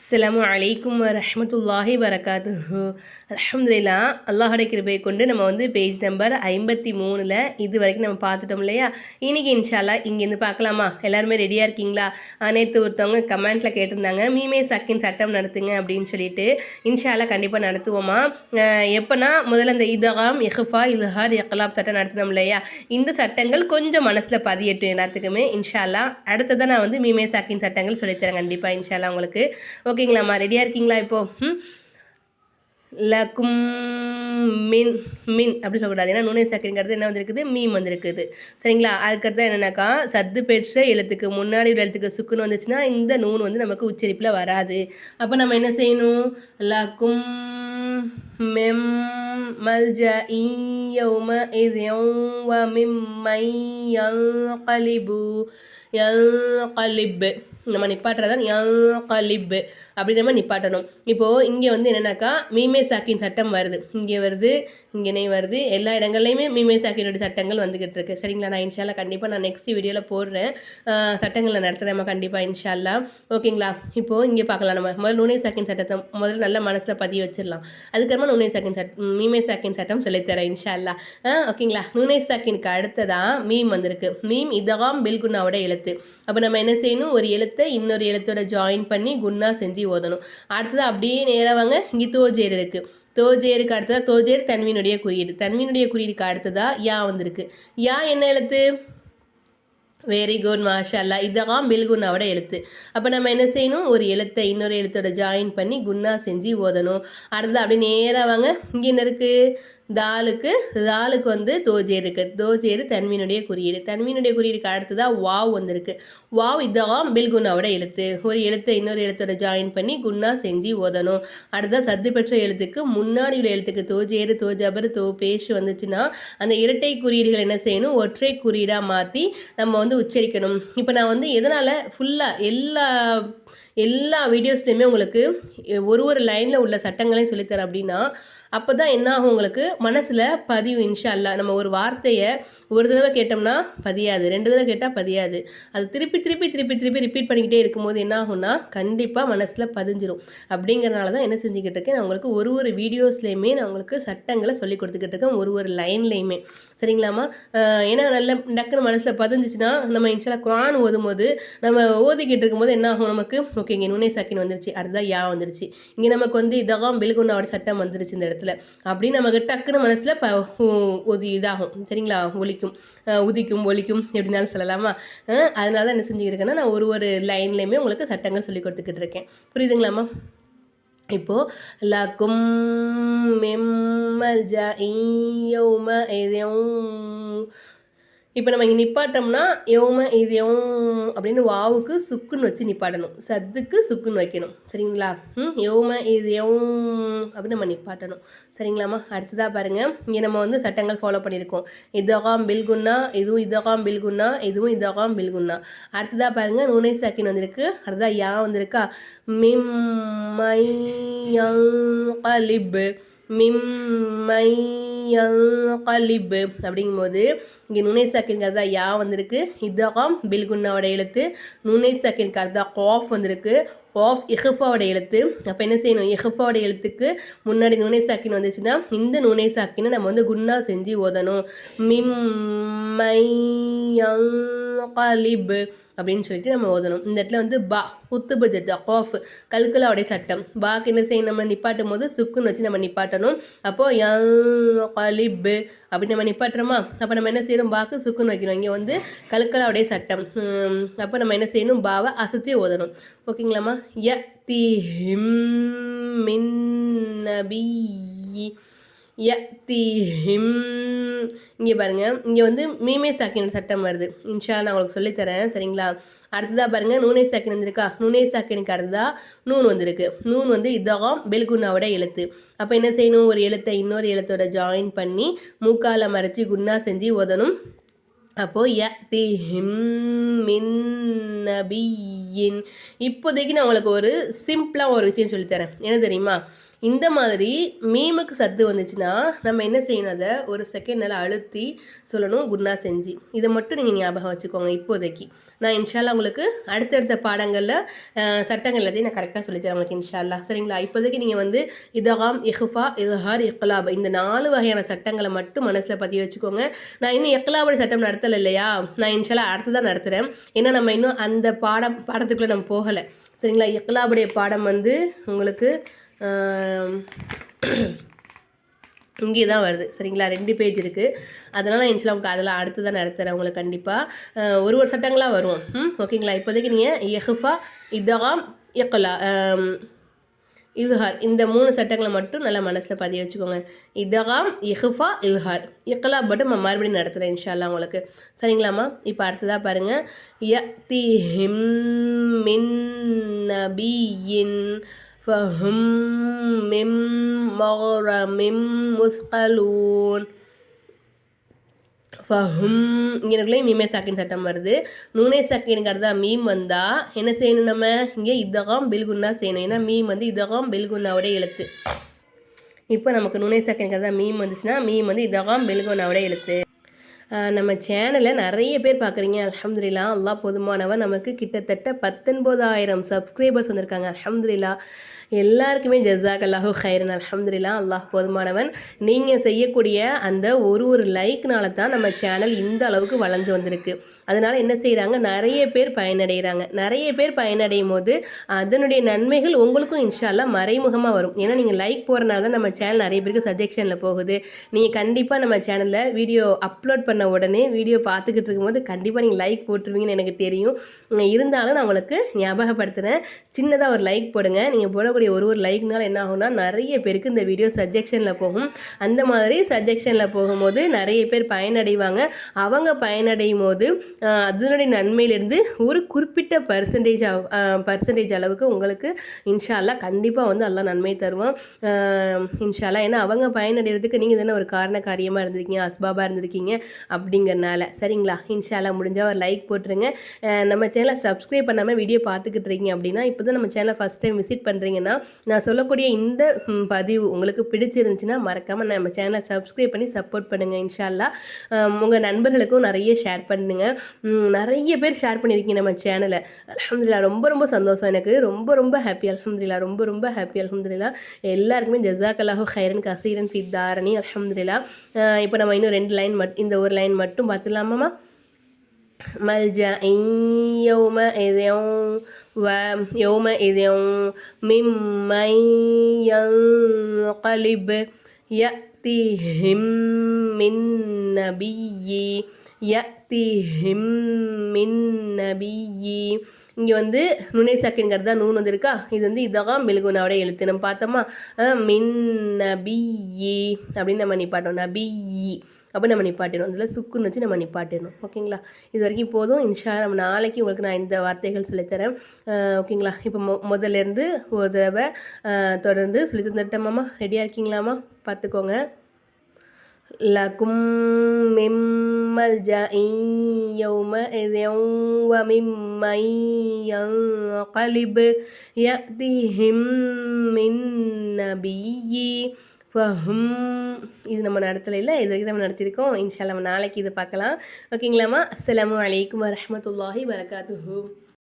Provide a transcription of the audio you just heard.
அஸ்லாம் அலைக்கும் வரஹ்மத்துல்லாஹி வரகாத்து அலமதுல்லா அல்லாஹோட கிருபையை கொண்டு நம்ம வந்து பேஜ் நம்பர் ஐம்பத்தி மூணில் இது வரைக்கும் நம்ம பார்த்துட்டோம் இல்லையா? இன்னைக்கு இன்ஷால்லா இங்கேருந்து பார்க்கலாமா? எல்லாருமே ரெடியாக இருக்கீங்களா? நேற்று ஒருத்தவங்க கமெண்ட்டில் கேட்டிருந்தாங்க. மீமே சக்கின் சட்டம் நடத்துங்க அப்படின்னு சொல்லிட்டு இன்ஷால்லா கண்டிப்பாக நடத்துவோமா? எப்போனா முதல்ல இந்த இதகாம் எஹ்ஃபா இல்ஹார் எக்கலாப் சட்டம் நடத்தினோம் இல்லையா? இந்த சட்டங்கள் கொஞ்சம் மனசில் பதியட்டும் எல்லாத்துக்குமே இன்ஷால்லா அடுத்ததான் நான் வந்து மீமே சாக்கின் சட்டங்கள் சொல்லித்தரேன் கண்டிப்பாக இன்ஷால்லா உங்களுக்கு. ஓகேங்களாம்மா? ரெடியாக இருக்கீங்களா இப்போது ம்? லக்கும் மின் மின் அப்படி சொல்லக்கூடாது. ஏன்னா நுணை சக்கரைங்கிறது என்ன வந்திருக்குது? மீம் வந்திருக்குது. சரிங்களா? அதுக்கடுத்து என்னென்னாக்கா சத்து பெற்ற எழுத்துக்கு முன்னாடி உள்ள எழுத்துக்கு சுக்குன்னு வந்துச்சுன்னா இந்த நூன் வந்து நமக்கு உச்சரிப்பில் வராது. அப்போ நம்ம என்ன செய்யணும்? லக்கும் மெம் மல்ஜ ஈயௌம இது யௌவ மிம்மை எல் கலிப்பு நம்ம நிப்பாட்டுறதான் கலிப் அப்படி நம்ம நிப்பாட்டணும். இப்போது இங்கே வந்து என்னென்னாக்கா மீமே சாக்கின் சட்டம் வருது. இங்கே வருது இங்கேனே வருது. எல்லா இடங்கள்லையுமே மீமே சாக்கினுடைய சட்டங்கள் வந்துக்கிட்டு இருக்கு. சரிங்களா? நான் இன்ஷால்லா கண்டிப்பாக நான் நெக்ஸ்ட் வீடியோவில் போடுறேன். சட்டங்களை நடத்துகிறேன் நம்ம கண்டிப்பாக இன்ஷால்லா. ஓகேங்களா? இப்போது இங்கே பார்க்கலாம் நம்ம. முதல்ல நுணை சாக்கின் சட்டத்தை முதல்ல நல்ல மனசில் பதிய வச்சிடலாம். அதுக்கப்புறமா நுணை சாக்கின் சட் மீமே சாக்கின் சட்டம் சொல்லித்தரேன் இன்ஷால்லா. ஓகேங்களா? நுணை சாக்கினுக்கு அடுத்ததாக மீம் வந்திருக்கு. மீம் இதகாம் பில்குனாவோட எழுத்து. அப்போ நம்ம என்ன செய்யணும்? ஒரு எழுத்து இன்னொரு எழுத்தோட ஜாயின் பண்ணி குன்னா செஞ்சு ஓதணும். அடுத்தது அப்படியே நேராக வாங்க இங்கே தோஜேர் இருக்குது தோஜேருக்கு அடுத்ததாக தோஜேர் தன்வினுடைய குறியீடு. தன்வினுடைய குறியீடுக்கு அடுத்ததாக யா வந்திருக்கு. யா என்ன எழுத்து? வெரி குட் மாஷா அல்லா இதெல்லாம் பில்குன்னாவோட எழுத்து. அப்போ நம்ம என்ன செய்யணும்? ஒரு எழுத்தை இன்னொரு எழுத்தோட ஜாயின் பண்ணி குன்னா செஞ்சு ஓதணும். அடுத்தது அப்படியே நேராக வாங்க. இங்கே என்ன இருக்குது தாலுக்கு தாலுக்கு வந்து தோஜேருக்கு தோஜேரு தன்மீனுடைய குறியீடு. தன்மீனுடைய குறியீடுக்கு அடுத்ததாக வாவ் வந்திருக்கு வாவ் இதான் பில்குன்னாவோட எழுத்து. ஒரு எழுத்தை இன்னொரு எழுத்தோட ஜாயின் பண்ணி குன்னா செஞ்சு ஓதணும். அடுத்ததாக சத்து பெற்ற எழுத்துக்கு முன்னாடி உள்ள எழுத்துக்கு தோஜேரு தோஜபர் தோ பேஷ் வந்துச்சுன்னா அந்த இரட்டை குறியீடுகள் என்ன செய்யணும்? ஒற்றை குறியீடாக மாற்றி நம்ம வந்து உச்சரிக்கணும். இப்போ நான் வந்து எதனால் ஃபுல்லாக எல்லா எல்லா வீடியோஸ்லையுமே உங்களுக்கு ஒரு ஒரு லைனில் உள்ள சட்டங்களையும் சொல்லித்தரேன் அப்படின்னா அப்போ தான் என்ன ஆகும் உங்களுக்கு? மனசில் பதிவு இன்ஷா அல்லா நம்ம ஒரு வார்த்தையை ஒரு தடவை கேட்டோம்னா பதியாது ரெண்டு தடவை கேட்டால் பதியாது. அது திருப்பி திருப்பி திருப்பி திருப்பி ரிப்பீட் பண்ணிக்கிட்டே இருக்கும்போது என்ன ஆகும்னா கண்டிப்பாக மனசில் பதிஞ்சிரும். அப்படிங்கிறனால தான் என்ன செஞ்சுக்கிட்டு இருக்கேன் நான் உங்களுக்கு ஒரு ஒரு வீடியோஸ்லேயுமே நான் உங்களுக்கு சட்டங்களை சொல்லி கொடுத்துக்கிட்டு இருக்கேன் ஒரு ஒரு லைன்லேயுமே. சரிங்களாம்மா? ஏன்னா நல்ல டக்குன்னு மனசில் பதிஞ்சிச்சுன்னா நம்ம இன்ஷால்லா குரான் ஓதும்போது நம்ம ஓதிக்கிட்டு இருக்கும்போது என்ன ஆகும் நமக்கு? ஓகே இங்கே நுனே சாக்கின் வந்துருச்சு அதுதான் யா வந்துருச்சு. இங்கே நமக்கு வந்து இதாகும் பில்குன்னாவோட சட்டம் வந்துருச்சு இந்த இடத்துல. அப்படின்னு நமக்கு டக்குன்னு மனசில் ப உ- இதாகும். சரிங்களா? ஒலிக்கும். உதிக்கும் ஒலிக்கும் எப்படினாலும் சொல்லலாமா? அதனால தான் என்ன செஞ்சுக்கிட்டுருக்கேன்னா நான் ஒரு ஒரு லைன்லேயுமே உங்களுக்கு சட்டங்கள் சொல்லி கொடுத்துக்கிட்டு இருக்கேன். புரியுதுங்களாம்மா இப்போது லக்கும் மெம்மல் ஜ யௌம எதையும் இப்போ நம்ம இங்கே நிப்பாட்டோம்னா எவம இது எவம் அப்படின்னு வாவுக்கு சுக்குன்னு வச்சு நிப்பாட்டணும். சத்துக்கு சுக்குன்னு வைக்கணும். சரிங்களா? ம் எவம இது எவம் அப்படின்னு நம்ம நிப்பாட்டணும். சரிங்களாம்மா? அடுத்ததாக பாருங்கள் இங்கே நம்ம வந்து சட்டங்கள் ஃபாலோ பண்ணியிருக்கோம். இதகாம் பில்குன்னா இதுவும் இதகாம் பில்குன்னா இதுவும் இதகாம் பில்குன்னா. அடுத்ததாக பாருங்கள் நுனை சாக்கின் வந்திருக்கு. அடுத்ததாக யா வந்திருக்கா? மிம் மை யங் மிம்மை யன்கலிப் அப்படிங்கும்போது இங்கே நுனை சாக்கின் கருதா யா வந்திருக்கு. இதகாம் பில்குன்னாவோட எழுத்து. நுனை சாக்கின் கருதா காஃப் வந்திருக்கு. ஆஃப் இஹ்ஃபாவோட எழுத்து. அப்போ என்ன செய்யணும்? இஹ்ஃபாவோட எழுத்துக்கு முன்னாடி நுனை சாக்கின் வந்துச்சுன்னா இந்த நுனை சாக்கினை நம்ம வந்து குன்னா செஞ்சு ஓதணும். மிம்மை யன்கலிப் அப்படின்னு சொல்லிட்டு நம்ம ஓதணும். இந்த இடத்துல வந்து பா குத்துபு ஜத்து காஃப் கல்குலாவுடைய சட்டம். பாக்கு என்ன செய்யணும்? நம்ம நிப்பாட்டும் போது சுக்குன்னு வச்சு நம்ம நிப்பாட்டணும். அப்போது யலிப் அப்படி நம்ம நிப்பாட்டுறோமா? அப்போ நம்ம என்ன செய்யணும்? பாக்கு சுக்குன்னு வைக்கணும். இங்கே வந்து கல்குலாவுடைய சட்டம். அப்போ நம்ம என்ன செய்யணும்? பாவை அசைச்சு ஓதணும். ஓகேங்களாம்மா? ய தி ஹிம் மின் நபி யத்திஹிம் இங்கே பாருங்கள் இங்கே வந்து மீமே சாக்கின் சட்டம் வருது. இன்ஷா நான் உங்களுக்கு சொல்லித்தரேன் சரிங்களா? அடுத்ததாக பாருங்கள் நூனை சாக்கின் வந்திருக்கா நூனை சாக்கினுக்கு அடுத்ததாக நூன் வந்திருக்கு. நூன் வந்து இதகம் பெல்குன்னாவோட எழுத்து. அப்போ என்ன செய்யணும்? ஒரு எழுத்தை இன்னொரு எழுத்தோட ஜாயின் பண்ணி மூக்கால மறைச்சி குன்னா செஞ்சு ஓதணும். அப்போது யத்திஹிம் மின் நபியின். இப்போதைக்கு நான் உங்களுக்கு ஒரு சிம்பிளாக ஒரு விஷயம் சொல்லித்தரேன் என்ன தெரியுமா? இந்த மாதிரி மீமுக்கு சத்து வந்துச்சுன்னா நம்ம என்ன செய்யணும்? அதை ஒரு செகண்ட் நல்லா அழுத்தி சொல்லணும் குன்னா செஞ்சு. இதை மட்டும் நீங்கள் ஞாபகம் வச்சுக்கோங்க இப்போதைக்கு. நான் இன்ஷால்லா உங்களுக்கு அடுத்தடுத்த பாடங்களில் சட்டங்கள் எல்லாத்தையும் நான் கரெக்டாக சொல்லித்தரேன் உங்களுக்கு இன்ஷால்லா சரிங்களா? இப்போதைக்கு நீங்கள் வந்து இதகாம் இஹ்ஃபா இஹார் இக்லாப் இந்த நாலு வகையான சட்டங்களை மட்டும் மனசில் பற்றி வச்சுக்கோங்க. நான் இன்னும் எக்லாபடி சட்டம் நடத்தலை இல்லையா? நான் இன்ஷால்லா அடுத்து தான் நடத்துகிறேன் ஏன்னா நம்ம இன்னும் அந்த பாடம் பாடத்துக்குள்ளே நம்ம போகலை. சரிங்களா? இக்லாபுடைய பாடம் வந்து உங்களுக்கு இங்கே தான் வருது. சரிங்களா? ரெண்டு பேஜ் இருக்குது அதனால் இன்ஷால்லா உங்களுக்கு அதில் அடுத்து தான் நடத்துகிறேன் உங்களுக்கு கண்டிப்பாக ஒரு ஒரு சட்டங்களாக வரும். ம் ஓகேங்களா? இப்போதைக்கு நீங்கள் எஹ்ஃபா இதகாம் எக்கலா இல்ஹார் இந்த மூணு சட்டங்களை மட்டும் நல்லா மனசில் பதிய வச்சுக்கோங்க. இதகாம் இஹ்ஃபா இல்ஹார் இக்கலா மட்டும் நம்ம மறுபடியும் நடத்துகிறேன் இன்ஷால்லா உங்களுக்கு. சரிங்களாம்மா? இப்போ அடுத்ததாக பாருங்கள் ய தி ஹிம் மின் நபியின் فهم من مغرم مثقلون ஃபஹும் இங்கே மீமே சாக்கின் சட்டம் வருது நூனே சாக்கின்ங்கிறதா மீம் வந்தால் என்ன செய்யணும் நம்ம இங்கே இதகம் பில்குன்னா செய்யணும் ஏன்னா மீம் வந்து இதகம் பில்குன்னாவுடைய எழுத்து இப்போ நமக்கு நுனை சாக்கின்ங்கிறதா மீம் வந்துச்சுன்னா மீம் வந்து இதகம் பில்குன்னாவுடைய எழுத்து நம்ம சேனலில் நிறைய பேர் பார்க்குறீங்க. அலமதுல்லா அல்லா போதுமானவன். நமக்கு கிட்டத்தட்ட பத்தொன்பதாயிரம் சப்ஸ்கிரைபர்ஸ் வந்திருக்காங்க. அலமதுல்லா எல்லாருக்குமே ஜசாக் அல்லாஹூ ஹைரன் அலமதுல்லா அல்லாஹ் போதுமானவன். நீங்கள் செய்யக்கூடிய அந்த ஒரு ஒரு லைக்னால தான் நம்ம சேனல் இந்த அளவுக்கு வளர்ந்து வந்திருக்கு. அதனால் என்ன செய்கிறாங்க நிறைய பேர் பயனடைகிறாங்க. நிறைய பேர் பயனடையும் போது அதனுடைய நன்மைகள் உங்களுக்கும் இன்ஷால்லாம் மறைமுகமாக வரும். ஏன்னா நீங்கள் லைக் போகிறனால தான் நம்ம சேனல் நிறைய பேருக்கு சஜெக்ஷனில் போகுது. நீங்கள் கண்டிப்பாக நம்ம சேனலில் வீடியோ அப்லோட் பண்ண உடனே வீடியோ பார்த்துக்கிட்டு இருக்கும்போது கண்டிப்பாக நீங்கள் லைக் போட்டுருவீங்கன்னு எனக்கு தெரியும். இருந்தாலும் நான் உங்களுக்கு ஞாபகப்படுத்துகிறேன் சின்னதாக ஒரு லைக் போடுங்க. நீங்கள் போட போடக்கூடிய ஒரு ஒரு லைக்னால என்ன ஆகும்னா நிறைய பேருக்கு இந்த வீடியோ சஜெக்ஷனில் போகும். அந்த மாதிரி சஜெக்ஷனில் போகும்போது நிறைய பேர் பயனடைவாங்க. அவங்க பயனடையும் போது அதனுடைய நன்மையிலேருந்து ஒரு குறிப்பிட்ட பர்சன்டேஜ் பர்சன்டேஜ் அளவுக்கு உங்களுக்கு இன்ஷால்லா கண்டிப்பாக வந்து எல்லாம் நன்மை தருவோம் இன்ஷால்லா. ஏன்னா அவங்க பயனடைகிறதுக்கு நீங்கள் தானே ஒரு காரண காரியமாக இருந்திருக்கீங்க அஸ்பாபாக இருந்திருக்கீங்க அப்படிங்கிறனால. சரிங்களா? இன்ஷால்லா முடிஞ்சால் ஒரு லைக் போட்டுருங்க. நம்ம சேனலை சப்ஸ்கிரைப் பண்ணாமல் வீடியோ பார்த்துக்கிட்டு இருக்கீங்க அப்படின்னா இப்போ தான் நம்ம சேனலை ஃபஸ்ட் டைம் விசிட் பண்ணுறீங்கன்னா நான் சொல்லக்கூடிய இந்த பதிவு உங்களுக்கு பிடிச்சிருந்துச்சுன்னா மறக்காமல் நம்ம சேனலை சப்ஸ்கிரைப் பண்ணி சப்போர்ட் பண்ணுங்கள் இன்ஷால்லா. உங்கள் நண்பர்களுக்கும் நிறைய ஷேர் பண்ணுங்கள் நிறைய பேர் ஷேர் பண்ணியிருக்கீங்க நம்ம சேனலை அலமதுல்லா ரொம்ப ரொம்ப சந்தோஷம் எனக்கு. ரொம்ப ரொம்ப ஹாப்பி அலமதுல்லா ரொம்ப ரொம்ப ஹாப்பி அலமதுல்லா எல்லாருக்குமே ஜசாக்கல்லாஹு ஹைரன் கசீரன் ஃபித் தாரணி அலமதுல்லா இப்போ நம்ம இன்னும் ரெண்டு லைன் மட் இந்த ஒரு லைன் மட்டும் பார்த்துலாமாம்மா ملجأ يومئذ ويومئذ ممن ينقلب يأتيهم من نبي யத்திஹிம் மின் நபியி இங்கே வந்து நுனை சக்கின்கிறது தான் நூன் வந்திருக்கா இது வந்து இதகாம் மெலுகுனாவோட எழுத்து நம்ம பார்த்தோமா மின் நபியி அப்படின்னு நம்ம நிப்பாட்டோம் நபியி அப்போ நம்ம நிப்பாட்டிடணும் அதில் சுக்குன்னு வச்சு நம்ம நிப்பாட்டிடணும் ஓகேங்களா இது வரைக்கும் போதும் இன்ஷா நம்ம நாளைக்கு உங்களுக்கு நான் இந்த வார்த்தைகள் சொல்லித்தரேன் ஓகேங்களா இப்போ மொ முதல்லேருந்து ஒரு தடவை தொடர்ந்து சொல்லி தந்துட்டோமாம்மா ரெடியாக இருக்கீங்களாம்மா பார்த்துக்கோங்க لكم من ملجأ يومئذ وممن ينقلب يأتيهم من نبي ஃபஹும் இது நம்ம நடத்தலை இல்லை இது வரைக்கும் நம்ம நடத்தியிருக்கோம் இன்ஷா நம்ம நாளைக்கு இது பார்க்கலாம். ஓகேங்களாம்மா? அஸ்லாம் வலைக்கம் வரமத்துல்லாஹி வரகாத்துஹூ